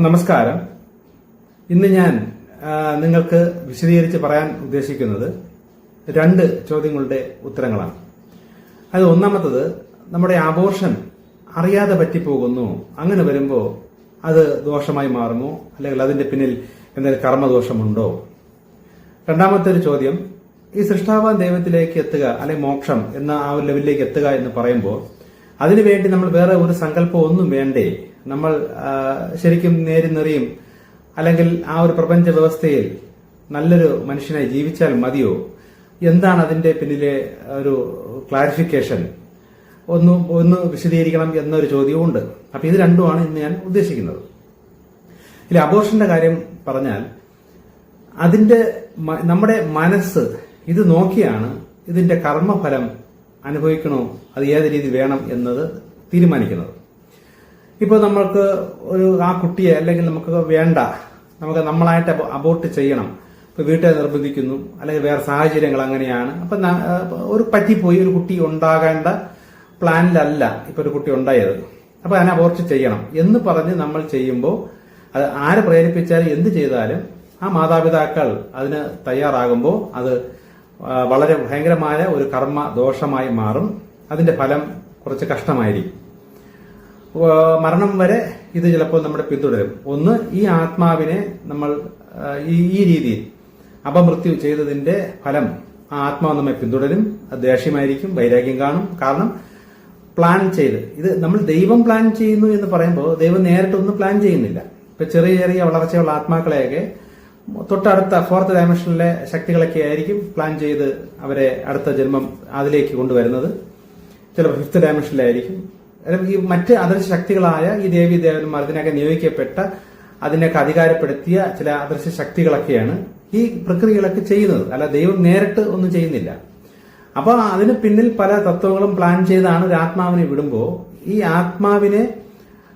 നമസ്കാരം. ഇന്ന് ഞാൻ നിങ്ങൾക്ക് വിശദീകരിച്ച് പറയാൻ ഉദ്ദേശിക്കുന്നത് രണ്ട് ചോദ്യങ്ങളുടെ ഉത്തരങ്ങളാണ്. അത് ഒന്നാമത്തത് നമ്മുടെ ആബോർഷൻ അറിയാതെ പറ്റിപ്പോകുന്നു. അങ്ങനെ വരുമ്പോൾ അത് ദോഷമായി മാറുമോ? അല്ലെങ്കിൽ അതിന്റെ പിന്നിൽ എന്തെങ്കിലും കർമ്മദോഷമുണ്ടോ? രണ്ടാമത്തെ ഒരു ചോദ്യം ഈ സൃഷ്ടാവാൻ ദൈവത്തിലേക്ക് എത്തുക അല്ലെങ്കിൽ മോക്ഷം എന്ന ആ ഒരു ലെവലിലേക്ക് എത്തുക എന്ന് പറയുമ്പോൾ അതിനുവേണ്ടി നമ്മൾ വേറെ ഒരു സങ്കല്പം ഒന്നും വേണ്ടേ? നമ്മൾ ശരിക്കും നേരിന്നെറിയും നെറിയും അല്ലെങ്കിൽ ആ ഒരു പ്രപഞ്ച വ്യവസ്ഥയിൽ നല്ലൊരു മനുഷ്യനായി ജീവിച്ചാൽ മതിയോ? എന്താണ് അതിന്റെ പിന്നിലെ ഒരു ക്ലാരിഫിക്കേഷൻ ഒന്ന് ഒന്ന് വിശദീകരിക്കണം എന്നൊരു ചോദ്യവും ഉണ്ട് അപ്പൊ ഇത് രണ്ടുമാണ് ഇന്ന് ഞാൻ ഉദ്ദേശിക്കുന്നത്. ഇല്ല അബോർഷന്റെ കാര്യം പറഞ്ഞാൽ അതിന്റെ നമ്മുടെ മനസ്സ് ഇത് നോക്കിയാണ് ഇതിന്റെ കർമ്മഫലം അനുഭവിക്കണോ? അത് ഏത് രീതി വേണം എന്നത് തീരുമാനിക്കുന്നത്. ഇപ്പോൾ നമ്മൾക്ക് ഒരു ആ കുട്ടിയെ അല്ലെങ്കിൽ നമുക്ക് വേണ്ട നമുക്ക് നമ്മളായിട്ട് അബോ- അബോർട്ട് ചെയ്യണം. ഇപ്പൊ വീട്ടിൽ നിർബന്ധിക്കുന്നു അല്ലെങ്കിൽ വേറെ സാഹചര്യങ്ങൾ അങ്ങനെയാണ്. അപ്പൊ ഒരു പറ്റി ഒരു പറ്റിപ്പോയി ഒരു കുട്ടി ഉണ്ടാകേണ്ട പ്ലാനിലല്ല ഇപ്പോൾ ഒരു കുട്ടി ഉണ്ടായത്. അപ്പോൾ അതിനെ അബോർട്ട് ചെയ്യണം എന്ന് പറഞ്ഞ് നമ്മൾ ചെയ്യുമ്പോൾ അത് ആരെ പ്രേരിപ്പിച്ചാലും എന്ത് ചെയ്താലും ആ മാതാപിതാക്കൾ അതിന് തയ്യാറാകുമ്പോൾ അത് വളരെ ഭയങ്കരമായ ഒരു കർമ്മ ദോഷമായി മാറും. അതിന്റെ ഫലം കുറച്ച് കഷ്ടമായിരിക്കും. മരണം വരെ ഇത് ചിലപ്പോൾ നമ്മുടെ പിന്തുടരും. ഒന്ന് ഈ ആത്മാവിനെ നമ്മൾ ഈ രീതിയിൽ അപമൃത്യു ചെയ്തതിന്റെ ഫലം ആ ആത്മാവ് നമ്മെ പിന്തുടരും. അത് ദേഷ്യമായിരിക്കും വൈരാഗ്യം കാണും. കാരണം പ്ലാൻ ചെയ്ത് ഇത് നമ്മൾ ദൈവം പ്ലാൻ ചെയ്യുന്നു എന്ന് പറയുമ്പോൾ ദൈവം നേരിട്ടൊന്നും പ്ലാൻ ചെയ്യുന്നില്ല. ഇപ്പൊ ചെറിയ ചെറിയ വളർച്ചയുള്ള ആത്മാക്കളെയൊക്കെ തൊട്ടടുത്ത ഫോർത്ത് ഡയമെൻഷനിലെ ശക്തികളൊക്കെ ആയിരിക്കും പ്ലാൻ ചെയ്ത് അവരെ അടുത്ത ജന്മം അതിലേക്ക് കൊണ്ടുവരുന്നത്. ചിലപ്പോൾ ഫിഫ്ത്ത് ഡയമെൻഷനിലായിരിക്കും ഈ മറ്റ് അദൃശ്യ ശക്തികളായ ഈ ദേവി ദേവന്മാർ ഇതിനൊക്കെ നിയോഗിക്കപ്പെട്ട അതിനൊക്കെ അധികാരപ്പെടുത്തിയ ചില അദൃശ്യ ശക്തികളൊക്കെയാണ് ഈ പ്രക്രിയകളൊക്കെ ചെയ്യുന്നത്. അല്ല ദൈവം നേരിട്ട് ഒന്നും ചെയ്യുന്നില്ല. അപ്പൊ അതിന് പിന്നിൽ പല തത്വങ്ങളും പ്ലാൻ ചെയ്താണ് ഒരു ആത്മാവിനെ വിടുമ്പോൾ ഈ ആത്മാവിനെ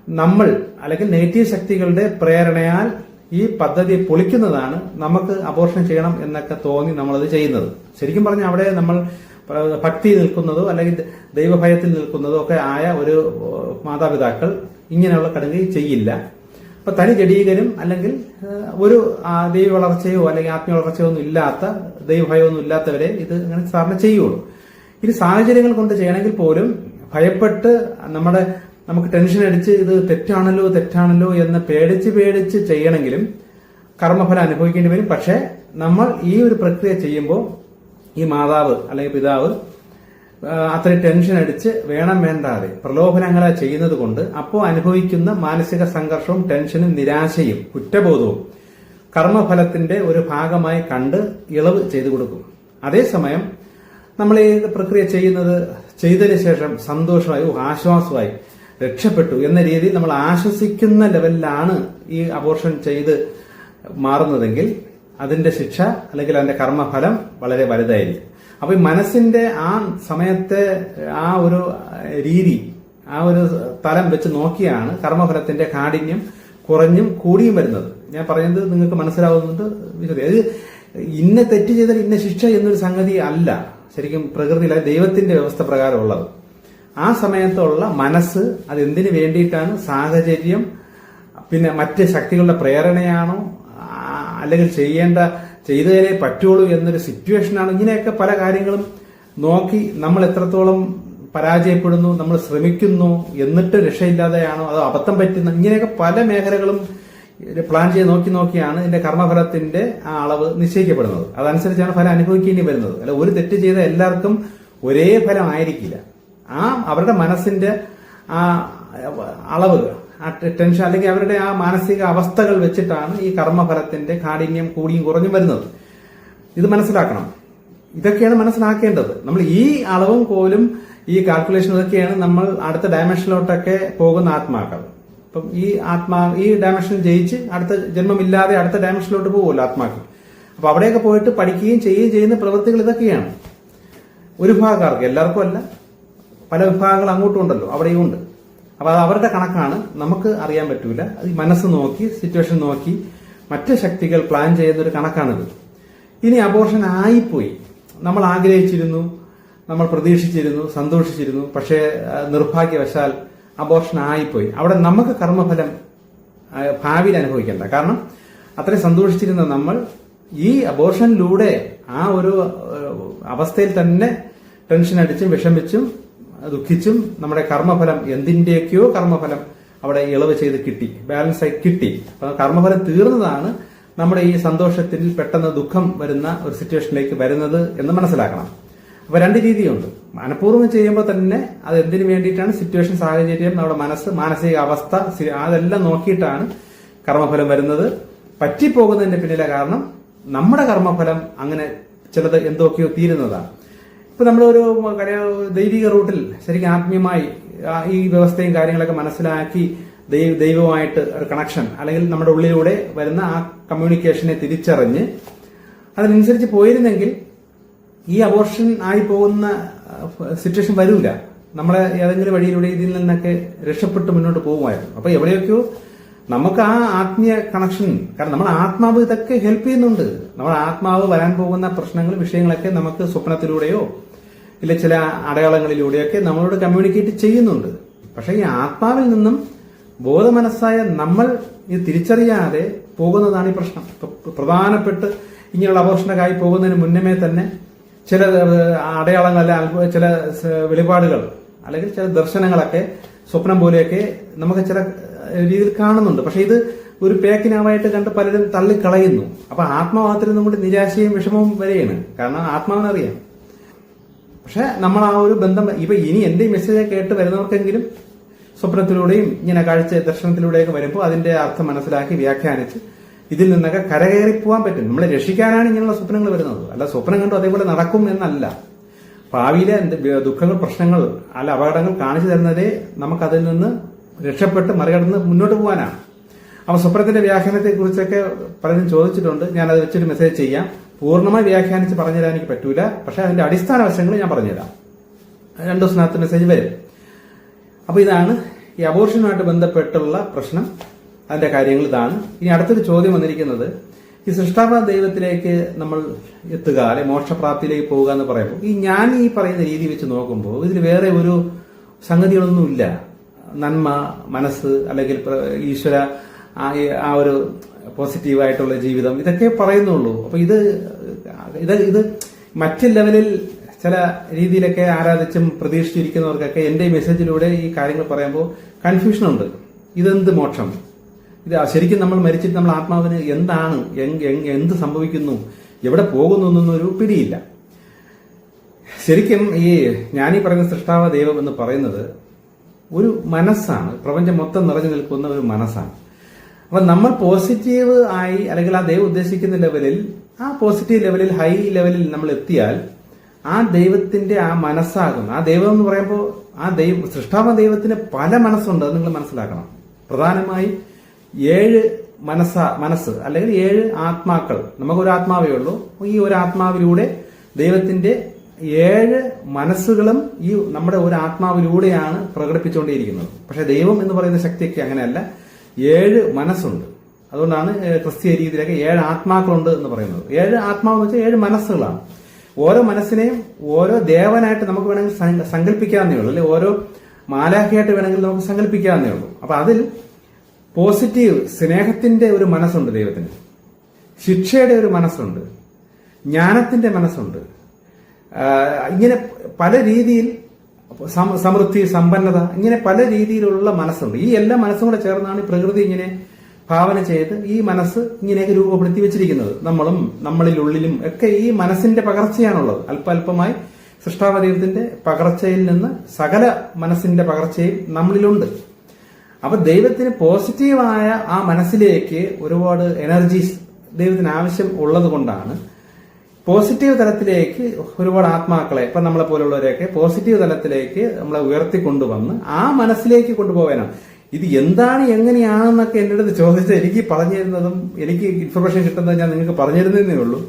നമ്മൾ അല്ലെങ്കിൽ നെഗറ്റീവ് ശക്തികളുടെ പ്രേരണയാൽ ഈ പദ്ധതി പൊളിക്കുന്നതാണ് നമുക്ക് അപോർഷൻ ചെയ്യണം എന്നൊക്കെ തോന്നി നമ്മളത് ചെയ്യുന്നത്. ശരിക്കും പറഞ്ഞാൽ അവിടെ നമ്മൾ ഭക്തി നിൽക്കുന്നതോ അല്ലെങ്കിൽ ദൈവഭയത്തിൽ നിൽക്കുന്നതോ ഒക്കെ ആയ ഒരു മാതാപിതാക്കൾ ഇങ്ങനെയുള്ള കടുകை ചെയ്യില്ല. അപ്പൊ തനി ജഡീകനും അല്ലെങ്കിൽ ഒരു ദൈവ വളർച്ചയോ അല്ലെങ്കിൽ ആത്മീയ വളർച്ചയോ ഒന്നും ഇല്ലാത്ത ദൈവഭയമൊന്നും ഇല്ലാത്തവരെ ഇത് അങ്ങനെ സാറിന് ചെയ്യുള്ളൂ. ഇനി സാഹചര്യങ്ങൾ കൊണ്ട് ചെയ്യണമെങ്കിൽ പോലും ഭയപ്പെട്ട് നമ്മുടെ നമുക്ക് ടെൻഷൻ അടിച്ച് ഇത് തെറ്റാണല്ലോ തെറ്റാണല്ലോ എന്ന് പേടിച്ച് പേടിച്ച് ചെയ്യണമെങ്കിലും കർമ്മഫലം അനുഭവിക്കേണ്ടി വരും. പക്ഷേ നമ്മൾ ഈ ഒരു പ്രക്രിയ ചെയ്യുമ്പോൾ ഈ മാതാവ് അല്ലെങ്കിൽ പിതാവ് അത്രയും ടെൻഷൻ അടിച്ച് വേണം വേണ്ടാതെ പ്രലോഭനങ്ങളെ ചെയ്യുന്നത് കൊണ്ട് അപ്പോൾ അനുഭവിക്കുന്ന മാനസിക സംഘർഷവും ടെൻഷനും നിരാശയും കുറ്റബോധവും കർമ്മഫലത്തിന്റെ ഒരു ഭാഗമായി കണ്ട് ഇളവ് ചെയ്തു കൊടുക്കും. അതേസമയം നമ്മൾ ഈ പ്രക്രിയ ചെയ്യുന്നത് ചെയ്തതിനു ശേഷം സന്തോഷമായി ആശ്വാസമായി രക്ഷപ്പെട്ടു എന്ന രീതിയിൽ നമ്മൾ ആശ്വസിക്കുന്ന ലെവലിലാണ് ഈ അബോർഷൻ ചെയ്ത് മാറുന്നതെങ്കിൽ അതിന്റെ ശിക്ഷ അല്ലെങ്കിൽ അതിന്റെ കർമ്മഫലം വളരെ വലുതായിരിക്കും. അപ്പൊ ഈ മനസ്സിന്റെ ആ സമയത്തെ ആ ഒരു രീതി ആ ഒരു തലം വെച്ച് നോക്കിയാണ് കർമ്മഫലത്തിന്റെ കാഠിന്യം കുറഞ്ഞും കൂടിയും വരുന്നത്. ഞാൻ പറയുന്നത് നിങ്ങൾക്ക് മനസ്സിലാവുന്നുണ്ട് അത് ഇന്ന തെറ്റ് ചെയ്താൽ ഇന്ന ശിക്ഷ എന്നൊരു സംഗതി അല്ല. ശരിക്കും പ്രകൃതിയിലെ ദൈവത്തിന്റെ വ്യവസ്ഥ പ്രകാരമുള്ളത് ആ സമയത്തുള്ള മനസ്സ് അത് എന്തിനു വേണ്ടിയിട്ടാണ് സാഹചര്യം പിന്നെ മറ്റ് ശക്തികളുടെ പ്രേരണയാണോ അല്ലെങ്കിൽ ചെയ്യേണ്ട ചെയ്തതിലേ പറ്റുള്ളൂ എന്നൊരു സിറ്റുവേഷനാണ് ഇങ്ങനെയൊക്കെ പല കാര്യങ്ങളും നോക്കി നമ്മൾ എത്രത്തോളം പരാജയപ്പെടുന്നു നമ്മൾ ശ്രമിക്കുന്നു എന്നിട്ട് രക്ഷയില്ലാതെയാണോ അത് അബദ്ധം പറ്റുന്ന ഇങ്ങനെയൊക്കെ പല മേഖലകളും പ്ലാൻ ചെയ്ത് നോക്കി നോക്കിയാണ് ഇതിന്റെ കർമ്മഫലത്തിന്റെ ആ അളവ് നിശ്ചയിക്കപ്പെടുന്നത്. അതനുസരിച്ചാണ് ഫലം അനുഭവിക്കേണ്ടി വരുന്നത്. അല്ല ഒരു തെറ്റ് ചെയ്ത എല്ലാവർക്കും ഒരേ ഫലം ആയിരിക്കില്ല ആ അവരുടെ മനസ്സിന്റെ ആ അളവ് ടെൻഷൻ അല്ലെങ്കിൽ അവരുടെ ആ മാനസിക അവസ്ഥകൾ വെച്ചിട്ടാണ് ഈ കർമ്മഫലത്തിന്റെ കാഠിന്യം കൂടിയും കുറഞ്ഞും വരുന്നത്. ഇത് മനസ്സിലാക്കണം. ഇതൊക്കെയാണ് മനസ്സിലാക്കേണ്ടത്. നമ്മൾ ഈ അളവും പോലും ഈ കാൽക്കുലേഷൻ ഇതൊക്കെയാണ് നമ്മൾ അടുത്ത ഡയമെൻഷനിലോട്ടൊക്കെ പോകുന്ന ആത്മാക്കൾ. അപ്പം ഈ ആത്മാ ഈ ഡയമെൻഷൻ ജയിച്ച് അടുത്ത ജന്മമില്ലാതെ അടുത്ത ഡയമെൻഷനിലോട്ട് പോകുമല്ലോ ആത്മാക്കൾ. അപ്പൊ അവിടെയൊക്കെ പോയിട്ട് പഠിക്കുകയും ചെയ്യുകയും ചെയ്യുന്ന പ്രവൃത്തികൾ ഇതൊക്കെയാണ്. ഒരു വിഭാഗക്കാർക്ക് എല്ലാവർക്കും അല്ല. പല വിഭാഗങ്ങൾ അങ്ങോട്ടും ഉണ്ടല്ലോ. അവിടെയും ഉണ്ട്. അപ്പൊ അത് അവരുടെ കണക്കാണ്. നമുക്ക് അറിയാൻ പറ്റൂല. അത് മനസ്സ് നോക്കി സിറ്റുവേഷൻ നോക്കി മറ്റ് ശക്തികൾ പ്ലാൻ ചെയ്യുന്ന ഒരു കണക്കാണിത്. ഇനി അബോർഷൻ ആയിപ്പോയി. നമ്മൾ ആഗ്രഹിച്ചിരുന്നു നമ്മൾ പ്രതീക്ഷിച്ചിരുന്നു സന്തോഷിച്ചിരുന്നു. പക്ഷേ നിർഭാഗ്യവശാൽ അബോർഷൻ ആയിപ്പോയി. അവിടെ നമുക്ക് കർമ്മഫലം ഭാവിയിൽ അനുഭവിക്കേണ്ട. കാരണം അത്രയും സന്തോഷിച്ചിരുന്ന നമ്മൾ ഈ അബോർഷനിലൂടെ ആ ഒരു അവസ്ഥയിൽ തന്നെ ടെൻഷൻ അടിച്ചും വിഷമിച്ചും ദുഃഖിച്ചും നമ്മുടെ കർമ്മഫലം എന്തിന്റെയൊക്കെയോ കർമ്മഫലം അവിടെ ഇളവ് ചെയ്ത് കിട്ടി ബാലൻസ് ആയി കിട്ടി. അപ്പൊ കർമ്മഫലം തീർന്നതാണ് നമ്മുടെ ഈ സന്തോഷത്തിൽ പെട്ടെന്ന് ദുഃഖം വരുന്ന ഒരു സിറ്റുവേഷനിലേക്ക് വരുന്നത് എന്ന് മനസ്സിലാക്കണം. അപ്പൊ രണ്ട് രീതിയുണ്ട്. മനഃപൂർവം ചെയ്യുമ്പോൾ തന്നെ അത് എന്തിനു വേണ്ടിയിട്ടാണ്? സിറ്റുവേഷൻ സാഹചര്യം നമ്മുടെ മനസ്സ് മാനസിക അവസ്ഥ അതെല്ലാം നോക്കിയിട്ടാണ് കർമ്മഫലം വരുന്നത്. പറ്റിപ്പോകുന്നതിന്റെ പിന്നിലെ കാരണം നമ്മുടെ കർമ്മഫലം അങ്ങനെ ചിലത് എന്തൊക്കെയോ തീരുന്നതാണ്. ഇപ്പൊ നമ്മളൊരു ദൈവിക റൂട്ടിൽ ശരിക്കും ആത്മീയമായി ഈ വ്യവസ്ഥയും കാര്യങ്ങളൊക്കെ മനസ്സിലാക്കി ദൈവ ദൈവമായിട്ട് ഒരു കണക്ഷൻ അല്ലെങ്കിൽ നമ്മുടെ ഉള്ളിലൂടെ വരുന്ന ആ കമ്മ്യൂണിക്കേഷനെ തിരിച്ചറിഞ്ഞ് അതിനനുസരിച്ച് പോയിരുന്നെങ്കിൽ ഈ അബോർഷൻ ആയി പോകുന്ന സിറ്റുവേഷൻ വരില്ല നമ്മളെ ഏതെങ്കിലും വഴിയിലൂടെ ഇതിൽ നിന്നൊക്കെ രക്ഷപ്പെട്ട് മുന്നോട്ട് പോകുമായിരുന്നു. അപ്പൊ എവിടെയൊക്കെയോ നമുക്ക് ആ ആത്മീയ കണക്ഷൻ കാരണം നമ്മൾ ആത്മാവ് ഇതൊക്കെ ഹെൽപ്പ് ചെയ്യുന്നുണ്ട്. നമ്മൾ ആത്മാവ് വരാൻ പോകുന്ന പ്രശ്നങ്ങൾ വിഷയങ്ങളൊക്കെ നമുക്ക് സ്വപ്നത്തിലൂടെയോ ഇല്ല ചില അടയാളങ്ങളിലൂടെയൊക്കെ നമ്മളോട് കമ്മ്യൂണിക്കേറ്റ് ചെയ്യുന്നുണ്ട്. പക്ഷേ ഈ ആത്മാവിൽ നിന്നും ബോധമനസ്സായ നമ്മൾ ഇത് തിരിച്ചറിയാതെ പോകുന്നതാണ് ഈ പ്രശ്നം. പ്രധാനപ്പെട്ട് ഇങ്ങനെയുള്ള അപോഷണക്കായി പോകുന്നതിന് മുന്നമേ തന്നെ ചില അടയാളങ്ങൾ അല്ലെങ്കിൽ ചില വെളിപാടുകൾ അല്ലെങ്കിൽ ചില ദർശനങ്ങളൊക്കെ സ്വപ്നം പോലെയൊക്കെ നമുക്ക് ചില രീതിയിൽ കാണുന്നുണ്ട്. പക്ഷെ ഇത് ഒരു പേക്കിനാവായിട്ട് കണ്ട് പലരും തള്ളിക്കളയുന്നു. അപ്പൊ ആത്മാവാത്തിൽ കൂടി നിരാശയും വിഷമവും വരെയാണ്. കാരണം ആത്മാവിനറിയാം. പക്ഷെ നമ്മൾ ആ ഒരു ബന്ധം ഇപ്പൊ ഇനി എന്റെ മെസ്സേജ് കേട്ട് വരുന്നവർക്കെങ്കിലും സ്വപ്നത്തിലൂടെയും ഇങ്ങനെ കാഴ്ച ദർശനത്തിലൂടെയൊക്കെ വരുമ്പോൾ അതിന്റെ അർത്ഥം മനസ്സിലാക്കി വ്യാഖ്യാനിച്ച് ഇതിൽ നിന്നൊക്കെ കരകയറി പോകാൻ പറ്റും. നമ്മളെ രക്ഷിക്കാനാണ് ഇങ്ങനെയുള്ള സ്വപ്നങ്ങൾ വരുന്നത്. അല്ല സ്വപ്നം കണ്ടു അതേപോലെ നടക്കും എന്നല്ല. ഭാവിയിലെ ദുഃഖങ്ങൾ പ്രശ്നങ്ങൾ അല്ല അപകടങ്ങൾ കാണിച്ചു തരുന്നതേ നമുക്കതിൽ നിന്ന് രക്ഷപ്പെട്ട് മറികടന്ന് മുന്നോട്ട് പോകാനാണ് അപ്പൊ സ്വപ്നത്തിന്റെ വ്യാഖ്യാനത്തെ കുറിച്ചൊക്കെ പലരും ചോദിച്ചിട്ടുണ്ട്. ഞാൻ അത് വെച്ചൊരു മെസ്സേജ് ചെയ്യാം. പൂർണമായി വ്യാഖ്യാനിച്ച് പറഞ്ഞുതരാൻ എനിക്ക് പറ്റൂല. പക്ഷെ അതിന്റെ അടിസ്ഥാന വശങ്ങൾ ഞാൻ പറഞ്ഞുതരാം. രണ്ടു ദിവസത്തിനകത്ത് മെസ്സേജ് വരും. അപ്പൊ ഇതാണ് ഈ അബോർഷനുമായിട്ട് ബന്ധപ്പെട്ടുള്ള പ്രശ്നം. അതിന്റെ കാര്യങ്ങൾ ഇതാണ്. ഇനി അടുത്തൊരു ചോദ്യം വന്നിരിക്കുന്നത്. ഈ സൃഷ്ടാപ ദൈവത്തിലേക്ക് നമ്മൾ എത്തുക അല്ലെ മോക്ഷപ്രാപ്തിയിലേക്ക് പോവുക എന്ന് പറയുമ്പോൾ ഈ ഞാൻ ഈ പറയുന്ന രീതി വെച്ച് നോക്കുമ്പോൾ ഇതിൽ വേറെ ഒരു സംഗതികളൊന്നുമില്ല. നന്മ മനസ്സ് അല്ലെങ്കിൽ ഈശ്വര ആ ഒരു പോസിറ്റീവായിട്ടുള്ള ജീവിതം ഇതൊക്കെ പറയുന്നുള്ളൂ. അപ്പൊ ഇത് ഇത് ഇത് മറ്റ് ലെവലിൽ ചില രീതിയിലൊക്കെ ആരാധിച്ചും പ്രതീക്ഷിച്ചിരിക്കുന്നവർക്കൊക്കെ എന്റെ മെസ്സേജിലൂടെ ഈ കാര്യങ്ങൾ പറയുമ്പോൾ കൺഫ്യൂഷൻ ഉണ്ട് ഇതെന്ത് മോക്ഷം? ഇത് ശരിക്കും നമ്മൾ മരിച്ചിട്ട് നമ്മൾ ആത്മാവിന് എന്താണ് എന്ത് സംഭവിക്കുന്നു എവിടെ പോകുന്നു എന്നൊന്നൊരു പിടിയില്ല. ശരിക്കും ഈ ഞാനീ പറയുന്ന സൃഷ്ടാവ ദൈവം എന്ന് പറയുന്നത് ഒരു മനസ്സാണ്. പ്രപഞ്ചം മൊത്തം നിറഞ്ഞു നിൽക്കുന്ന ഒരു മനസ്സാണ്. അപ്പൊ നമ്മൾ പോസിറ്റീവ് ആയി അല്ലെങ്കിൽ ആ ദൈവം ഉദ്ദേശിക്കുന്ന ലെവലിൽ ആ പോസിറ്റീവ് ലെവലിൽ ഹൈ ലെവലിൽ നമ്മൾ എത്തിയാൽ ആ ദൈവത്തിന്റെ ആ മനസ്സാകും ആ ദൈവം എന്ന് പറയുമ്പോൾ ആ ദൈവം സൃഷ്ടാവ ദൈവത്തിന് പല മനസ്സുണ്ട് അത് നിങ്ങൾ മനസ്സിലാക്കണം. പ്രധാനമായി ഏഴ് മനസ്സ മനസ്സ് അല്ലെങ്കിൽ ഏഴ് ആത്മാക്കൾ. നമുക്ക് ഒരു ആത്മാവേ ഉള്ളൂ. ഈ ഒരു ആത്മാവിലൂടെ ദൈവത്തിന്റെ ഏഴ് മനസ്സുകളും ഈ നമ്മുടെ ഒരു ആത്മാവിലൂടെയാണ് പ്രകടിപ്പിച്ചുകൊണ്ടേയിരിക്കുന്നത്. പക്ഷെ ദൈവം എന്ന് പറയുന്ന ശക്തിയൊക്കെ അങ്ങനെയല്ല. ഏഴ് മനസ്സുണ്ട്. അതുകൊണ്ടാണ് ക്രിസ്തീയ രീതിയിലൊക്കെ ഏഴ് ആത്മാക്കളുണ്ട് എന്ന് പറയുന്നത്. ഏഴ് ആത്മാവ് എന്ന് വെച്ചാൽ ഏഴ് മനസ്സുകളാണ്. ഓരോ മനസ്സിനെയും ഓരോ ദേവനായിട്ട് നമുക്ക് വേണമെങ്കിൽ സങ്ക- സങ്കല്പിക്കാവുന്നേ ഉള്ളൂ. അല്ലെ ഓരോ മാലാഖയായിട്ട് വേണമെങ്കിൽ നമുക്ക് സങ്കല്പിക്കാവുന്നേ ഉള്ളൂ. അപ്പൊ അതിൽ പോസിറ്റീവ് സ്നേഹത്തിന്റെ ഒരു മനസ്സുണ്ട് ദൈവത്തിന്. ശിക്ഷയുടെ ഒരു മനസ്സുണ്ട്. ജ്ഞാനത്തിന്റെ മനസ്സുണ്ട്. ഇങ്ങനെ പല രീതിയിൽ സം- സമൃദ്ധി സമ്പന്നത ഇങ്ങനെ പല രീതിയിലുള്ള മനസ്സുണ്ട്. ഈ എല്ലാ മനസ്സും കൂടെ ചേർന്നാണ് ഈ പ്രകൃതി ഇങ്ങനെ ഭാവന ചെയ്ത് ഈ മനസ്സ് ഇങ്ങനെയൊക്കെ രൂപപ്പെടുത്തി വെച്ചിരിക്കുന്നത്. നമ്മളും നമ്മളിലുള്ളിലും ഒക്കെ ഈ മനസ്സിന്റെ പകർച്ചയാണുള്ളത്. അല്പല്പമായി സൃഷ്ടാവ ദൈവത്തിന്റെ പകർച്ചയിൽ നിന്ന് സകല മനസ്സിന്റെ പകർച്ചയും നമ്മളിലുണ്ട്. അപ്പൊ ദൈവത്തിന് പോസിറ്റീവായ ആ മനസ്സിലേക്ക് ഒരുപാട് എനർജീസ് ദൈവത്തിന് ആവശ്യം ഉള്ളത് കൊണ്ടാണ് പോസിറ്റീവ് തലത്തിലേക്ക് ഒരുപാട് ആത്മാക്കളെ ഇപ്പൊ നമ്മളെ പോലുള്ളവരെയൊക്കെ പോസിറ്റീവ് തലത്തിലേക്ക് നമ്മളെ ഉയർത്തി കൊണ്ടുവന്ന് ആ മനസ്സിലേക്ക് കൊണ്ടുപോകാനാണ്. ഇത് എന്താണ് എങ്ങനെയാണെന്നൊക്കെ എന്റെ അടുത്ത് ചോദിച്ചാൽ എനിക്ക് പറഞ്ഞു തരുന്നതും എനിക്ക് ഇൻഫർമേഷൻ കിട്ടുന്നതും ഞാൻ നിങ്ങൾക്ക് പറഞ്ഞു തരുന്നതേ ഉള്ളൂ.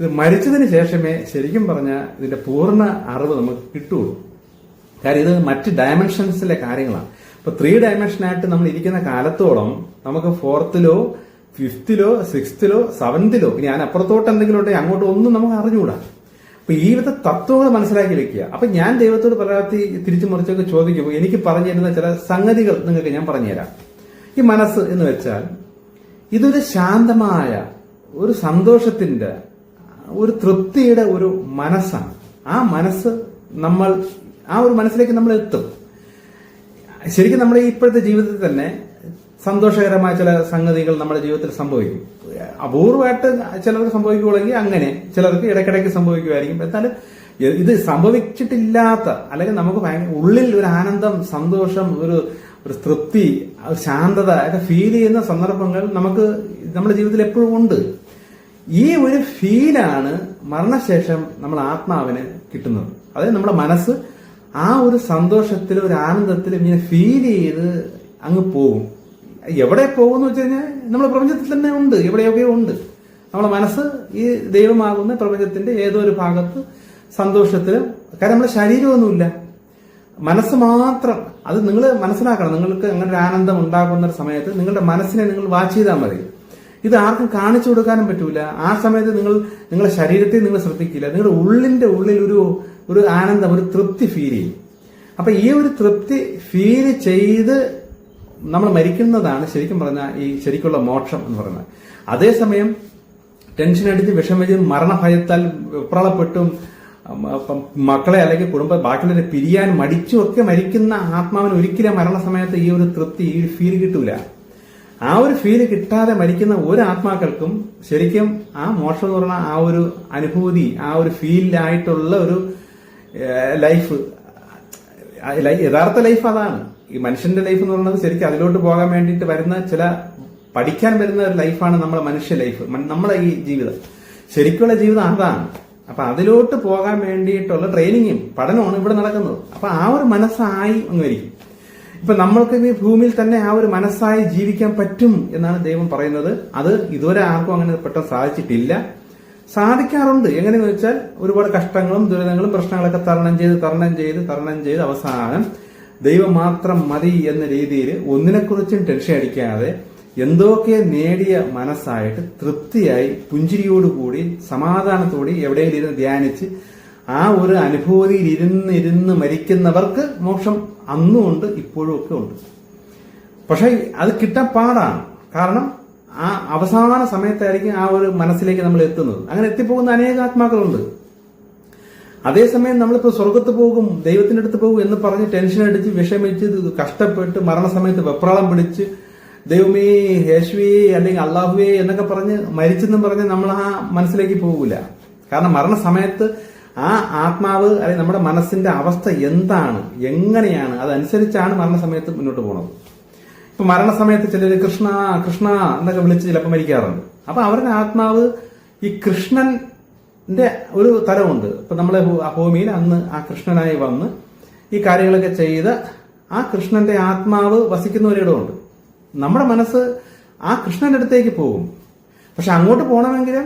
ഇത് മരിച്ചതിന് ശേഷമേ ശരിക്കും പറഞ്ഞാൽ ഇതിന്റെ പൂർണ അറിവ് നമുക്ക് കിട്ടുള്ളൂ. കാര്യം ഇത് മറ്റ് ഡയമെൻഷൻസിലെ കാര്യങ്ങളാണ്. ഇപ്പൊ ത്രീ ഡയമെൻഷനായിട്ട് നമ്മൾ ഇരിക്കുന്ന കാലത്തോളം നമുക്ക് ഫോർത്തിലോ ഫിഫ്തിലോ സിക്സ്തിലോ സെവന്തിലോ ഇനി ഞാൻ അപ്പുറത്തോട്ട് എന്തെങ്കിലും ഉണ്ടെങ്കിൽ അങ്ങോട്ട് ഒന്നും നമുക്ക് അറിഞ്ഞുകൂടാ. അപ്പൊ ഈ വിധ തത്വങ്ങൾ മനസ്സിലാക്കി വെക്കുക. അപ്പൊ ഞാൻ ദൈവത്തോട് പരാതി തിരിച്ചു മറിച്ചൊക്കെ ചോദിക്കുമ്പോൾ എനിക്ക് പറഞ്ഞു തരുന്ന ചില സംഗതികൾ നിങ്ങൾക്ക് ഞാൻ പറഞ്ഞുതരാം. ഈ മനസ്സ് എന്ന് വെച്ചാൽ ഇതൊരു ശാന്തമായ ഒരു സന്തോഷത്തിന്റെ ഒരു തൃപ്തിയുടെ ഒരു മനസ്സാണ്. ആ മനസ്സ് നമ്മൾ ആ ഒരു മനസ്സിലേക്ക് നമ്മൾ എത്തും. ശരിക്കും നമ്മൾ ഇപ്പോഴത്തെ ജീവിതത്തിൽ തന്നെ സന്തോഷകരമായ ചില സംഗതികൾ നമ്മുടെ ജീവിതത്തിൽ സംഭവിക്കും. അപൂർവമായിട്ട് ചിലർക്ക് സംഭവിക്കുകയാണെങ്കിൽ അങ്ങനെ ചിലർക്ക് ഇടയ്ക്കിടയ്ക്ക് സംഭവിക്കുമായിരിക്കും. എന്നാൽ ഇത് സംഭവിച്ചിട്ടില്ലാത്ത അല്ലെങ്കിൽ നമുക്ക് ഉള്ളിൽ ഒരു ആനന്ദം സന്തോഷം ഒരു ഒരു തൃപ്തി ശാന്തത ഒക്കെ ഫീൽ ചെയ്യുന്ന സന്ദർഭങ്ങൾ നമുക്ക് നമ്മുടെ ജീവിതത്തിൽ എപ്പോഴും ഉണ്ട്. ഈ ഒരു ഫീലാണ് മരണശേഷം നമ്മൾ ആത്മാവിന് കിട്ടുന്നത്. അതായത് നമ്മുടെ മനസ്സ് ആ ഒരു സന്തോഷത്തിൽ ഒരു ആനന്ദത്തിൽ ഇങ്ങനെ ഫീൽ ചെയ്ത് അങ്ങ് പോകും. എവിടെ പോകുന്നു വെച്ച് കഴിഞ്ഞാൽ നമ്മുടെ പ്രപഞ്ചത്തിൽ തന്നെ ഉണ്ട് എവിടെയൊക്കെ ഉണ്ട്. നമ്മുടെ മനസ്സ് ഈ ദൈവമാകുന്ന പ്രപഞ്ചത്തിന്റെ ഏതോ ഒരു ഭാഗത്ത് സന്തോഷത്തിലും കാരണം നമ്മുടെ ശരീരമൊന്നുമില്ല. മനസ്സ് മാത്രം അത് നിങ്ങൾ മനസ്സിലാക്കണം. നിങ്ങൾക്ക് അങ്ങനെ ഒരു ആനന്ദം ഉണ്ടാകുന്ന ഒരു സമയത്ത് നിങ്ങളുടെ മനസ്സിനെ നിങ്ങൾ വാച്ച് ചെയ്താൽ മതി. ഇത് ആർക്കും കാണിച്ചു കൊടുക്കാനും പറ്റൂല. ആ സമയത്ത് നിങ്ങൾ നിങ്ങളുടെ ശരീരത്തെ നിങ്ങൾ ശ്രദ്ധിക്കില്ല. നിങ്ങളുടെ ഉള്ളിന്റെ ഉള്ളിൽ ഒരു ഒരു ആനന്ദം ഒരു തൃപ്തി ഫീൽ ചെയ്യും. അപ്പൊ ഈ ഒരു തൃപ്തി ഫീൽ ചെയ്ത് നമ്മൾ മരിക്കുന്നതാണ് ശരിക്കും പറഞ്ഞാൽ ഈ ശരിക്കുള്ള മോക്ഷം എന്ന് പറയുന്നത്. അതേസമയം ടെൻഷൻ അടിച്ച് വിഷമിച്ച് മരണഭയത്താൽ പ്രളപ്പെട്ടും മക്കളെ അല്ലെങ്കിൽ കുടുംബ ബാക്കിയുള്ളവരെ പിരിയാൻ മടിച്ചും ഒക്കെ മരിക്കുന്ന ആത്മാവിന് ഒരിക്കലും മരണസമയത്ത് ഈ ഒരു തൃപ്തി ഈ ഒരു ഫീൽ കിട്ടൂല. ആ ഒരു ഫീൽ കിട്ടാതെ മരിക്കുന്ന ഒരു ആത്മാക്കൾക്കും ശരിക്കും ആ മോക്ഷം എന്ന് പറഞ്ഞ ആ ഒരു അനുഭൂതി ആ ഒരു ഫീലിലായിട്ടുള്ള ഒരു ലൈഫ് യഥാർത്ഥ ലൈഫ് അതാണ്. ഈ മനുഷ്യന്റെ ലൈഫ് എന്ന് പറയുന്നത് ശരിക്കും അതിലോട്ട് പോകാൻ വേണ്ടിയിട്ട് വരുന്ന ചില പഠിക്കാൻ വരുന്ന ഒരു ലൈഫാണ് നമ്മുടെ മനുഷ്യ ലൈഫ് നമ്മളെ ഈ ജീവിതം. ശരിക്കുള്ള ജീവിതം അതാണ്. അപ്പൊ അതിലോട്ട് പോകാൻ വേണ്ടിയിട്ടുള്ള ട്രെയിനിങ്ങും പഠനമാണ് ഇവിടെ നടക്കുന്നത്. അപ്പൊ ആ ഒരു മനസ്സായി അങ്ങ് വരിക്കും ഇപ്പൊ നമ്മൾക്ക് ഈ ഭൂമിയിൽ തന്നെ ആ ഒരു മനസ്സായി ജീവിക്കാൻ പറ്റും എന്നാണ് ദൈവം പറയുന്നത്. അത് ഇതുവരെ ആർക്കും അങ്ങനെ പെട്ടെന്ന് സാധിച്ചിട്ടില്ല. സാധിക്കാറുണ്ട്. എങ്ങനെയെന്ന് വെച്ചാൽ ഒരുപാട് കഷ്ടങ്ങളും ദുരിതങ്ങളും പ്രശ്നങ്ങളൊക്കെ തരണം ചെയ്ത് തരണം ചെയ്ത് തരണം ചെയ്ത് അവസാനം ദൈവം മാത്രം മതി എന്ന രീതിയിൽ ഒന്നിനെക്കുറിച്ചും ടെൻഷൻ അടിക്കാതെ എന്തൊക്കെ നേടിയ മനസ്സായിട്ട് തൃപ്തിയായി പുഞ്ചിരിയോടുകൂടി സമാധാനത്തോടെ എവിടെയെങ്കിലും ഇരുന്ന് ധ്യാനിച്ച് ആ ഒരു അനുഭൂതിയിൽ ഇരുന്ന് ഇരുന്ന് മരിക്കുന്നവർക്ക് മോക്ഷം അന്നും ഉണ്ട് ഇപ്പോഴും ഒക്കെ ഉണ്ട്. പക്ഷെ അത് കിട്ടാൻ പാടാണ്. കാരണം ആ അവസാന സമയത്തായിരിക്കും ആ ഒരു മനസ്സിലേക്ക് നമ്മൾ എത്തുന്നത്. അങ്ങനെ എത്തിപ്പോകുന്ന അനേക ആത്മാക്കളുണ്ട് അതേസമയം നമ്മളിപ്പോ സ്വർഗത്ത് പോകും ദൈവത്തിന്റെ അടുത്ത് പോകും എന്ന് പറഞ്ഞ് ടെൻഷൻ അടിച്ച് വിഷമിച്ച് കഷ്ടപ്പെട്ട് മരണസമയത്ത് വെപ്രാളം പിടിച്ച് ദൈവമേ യേശുവേ അല്ലെങ്കിൽ അള്ളാഹുവേ എന്നൊക്കെ പറഞ്ഞ് മരിച്ചെന്നും പറഞ്ഞ് നമ്മൾ ആ മനസ്സിലേക്ക് പോകില്ല കാരണം മരണസമയത്ത് ആ ആത്മാവ് അല്ലെങ്കിൽ നമ്മുടെ മനസ്സിന്റെ അവസ്ഥ എന്താണ് എങ്ങനെയാണ് അതനുസരിച്ചാണ് മരണസമയത്ത് മുന്നോട്ട് പോകുന്നത് ഇപ്പൊ മരണസമയത്ത് ചിലർ കൃഷ്ണ കൃഷ്ണ എന്നൊക്കെ വിളിച്ച് ചിലപ്പോൾ മരിക്കാറുണ്ട്. അപ്പൊ അവരുടെ ആത്മാവ് ഈ കൃഷ്ണന്റെ ഒരു തലമുണ്ട്. ഇപ്പൊ നമ്മളെ ഭൂമിയിൽ അന്ന് ആ കൃഷ്ണനായി വന്ന് ഈ കാര്യങ്ങളൊക്കെ ചെയ്ത് ആ കൃഷ്ണന്റെ ആത്മാവ് വസിക്കുന്ന ഒരിടമുണ്ട് നമ്മുടെ മനസ്സ് ആ കൃഷ്ണന്റെ അടുത്തേക്ക് പോകും. പക്ഷെ അങ്ങോട്ട് പോകണമെങ്കിൽ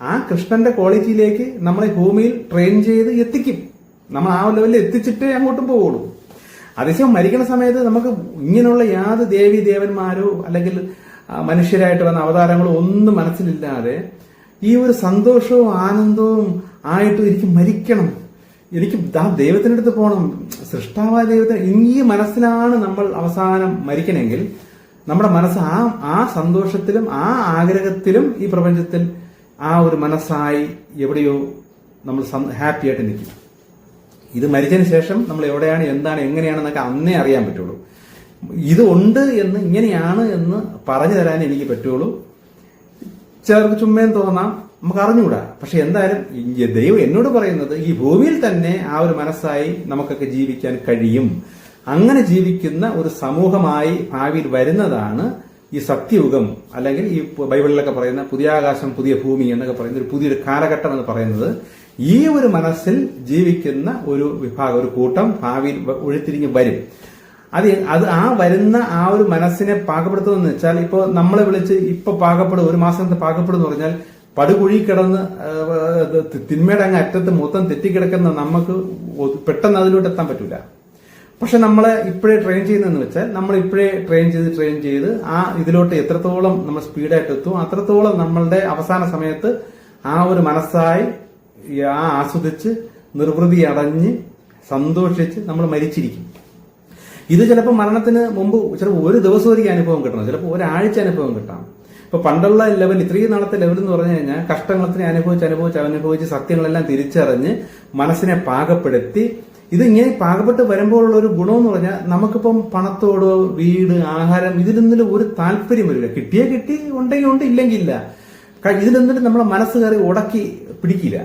ആ കൃഷ്ണന്റെ ക്വാളിറ്റിയിലേക്ക് നമ്മളെ ഭൂമിയിൽ ട്രെയിൻ ചെയ്ത് എത്തിക്കും. നമ്മൾ ആ ലെവലിൽ എത്തിച്ചിട്ടേ അങ്ങോട്ടും പോവുള്ളൂ. അതേസമയം മരിക്കുന്ന സമയത്ത് നമുക്ക് ഇങ്ങനെയുള്ള യാതൊരു ദേവി ദേവന്മാരോ അല്ലെങ്കിൽ മനുഷ്യരായിട്ട് വന്ന അവതാരങ്ങളോ ഒന്നും മനസ്സിലില്ലാതെ ഈ ഒരു സന്തോഷവും ആനന്ദവും ആയിട്ട് എനിക്ക് മരിക്കണം. എനിക്ക് ദാ ദൈവത്തിന്റെ അടുത്ത് പോകണം സൃഷ്ടാവായ ദൈവത്തിന് ഈ മനസ്സിലാണ് നമ്മൾ അവസാനം മരിക്കണമെങ്കിൽ നമ്മുടെ മനസ്സ് ആ ആ സന്തോഷത്തിലും ആ ആഗ്രഹത്തിലും ഈ പ്രപഞ്ചത്തിൽ ആ ഒരു മനസ്സായി എവിടെയോ നമ്മൾ ഹാപ്പി ആയിട്ട് നിൽക്കും. ഇത് മരിച്ചതിന് ശേഷം നമ്മൾ എവിടെയാണ് എന്താണ് എങ്ങനെയാണെന്നൊക്കെ അന്നേ അറിയാൻ പറ്റുള്ളൂ. ഇത് ഉണ്ട് എന്ന് ഇങ്ങനെയാണ് എന്ന് പറഞ്ഞു തരാൻ എനിക്ക് പറ്റുള്ളൂ. ചിലർക്ക് ചുമ്മേം തോന്നാം. നമുക്ക് അറിഞ്ഞുകൂടാ. പക്ഷെ എന്തായാലും ദൈവം എന്നോട് പറയുന്നത് ഈ ഭൂമിയിൽ തന്നെ ആ ഒരു മനസ്സായി നമുക്കൊക്കെ ജീവിക്കാൻ കഴിയും. അങ്ങനെ ജീവിക്കുന്ന ഒരു സമൂഹമായി ഭാവിയിൽ വരുന്നതാണ് ഈ സത്യയുഗം. അല്ലെങ്കിൽ ഈ ബൈബിളിലൊക്കെ പറയുന്ന പുതിയ ആകാശം പുതിയ ഭൂമി എന്നൊക്കെ പറയുന്ന ഒരു പുതിയൊരു കാലഘട്ടം എന്ന് പറയുന്നത് ഈ ഒരു മനസ്സിൽ ജീവിക്കുന്ന ഒരു വിഭാഗം ഒരു കൂട്ടം ഭാവിയിൽ ഒഴുത്തിരിഞ്ഞ് വരും. അത് അത് ആ വരുന്ന ആ ഒരു മനസ്സിനെ പാകപ്പെടുത്തുമെന്ന് വെച്ചാൽ ഇപ്പൊ നമ്മളെ വിളിച്ച് ഇപ്പൊ പാകപ്പെടും ഒരു മാസത്തെ പാകപ്പെടും എന്ന് പറഞ്ഞാൽ പടുകുഴി കിടന്ന് തിന്മയുടെ അങ്ങ് അറ്റത്ത് മൊത്തം തെറ്റിക്കിടക്കുന്ന നമുക്ക് പെട്ടെന്ന് അതിലോട്ട് എത്താൻ പറ്റൂല. പക്ഷെ നമ്മളെ ഇപ്പോഴേ ട്രെയിൻ ചെയ്യുന്നതെന്ന് വെച്ചാൽ നമ്മൾ ഇപ്പോഴേ ട്രെയിൻ ചെയ്ത് ട്രെയിൻ ചെയ്ത് ആ ഇതിലോട്ട് എത്രത്തോളം നമ്മൾ സ്പീഡായിട്ട് എത്തും അത്രത്തോളം നമ്മളുടെ അവസാന സമയത്ത് ആ ഒരു മനസ്സായി ആ ആസ്വദിച്ച് നിർവൃതി അടഞ്ഞ് സന്തോഷിച്ച് നമ്മൾ മരിച്ചിരിക്കും. ഇത് ചിലപ്പോൾ മരണത്തിന് മുമ്പ് ചിലപ്പോൾ ഒരു ദിവസം ഒരിക്കൽ അനുഭവം കിട്ടണം. ചിലപ്പോൾ ഒരാഴ്ച അനുഭവം കിട്ടാം. ഇപ്പൊ പണ്ടുള്ള ലെവൽ ഇത്രയും നാളത്തെ ലെവൽ എന്ന് പറഞ്ഞു കഴിഞ്ഞാൽ കഷ്ടങ്ങളത്തിനെ അനുഭവിച്ച് അനുഭവിച്ച് അനുഭവിച്ച് സത്യങ്ങളെല്ലാം തിരിച്ചറിഞ്ഞ് മനസ്സിനെ പാകപ്പെടുത്തി ഇത് ഇങ്ങനെ പാകപ്പെട്ട് വരുമ്പോഴുള്ള ഒരു എന്ന് പറഞ്ഞാൽ നമുക്കിപ്പം പണത്തോടോ വീട് ആഹാരം ഇതിലൊന്നും ഒരു താല്പര്യം വരില്ല. കിട്ടിയേ കിട്ടി ഉണ്ടെങ്കിൽ ഉണ്ട് ഇല്ലെങ്കിൽ ഇല്ല ഇതിലൊന്നിലും ഇതിലൊന്നും നമ്മളെ മനസ്സ് കയറി ഉടക്കി പിടിക്കില്ല.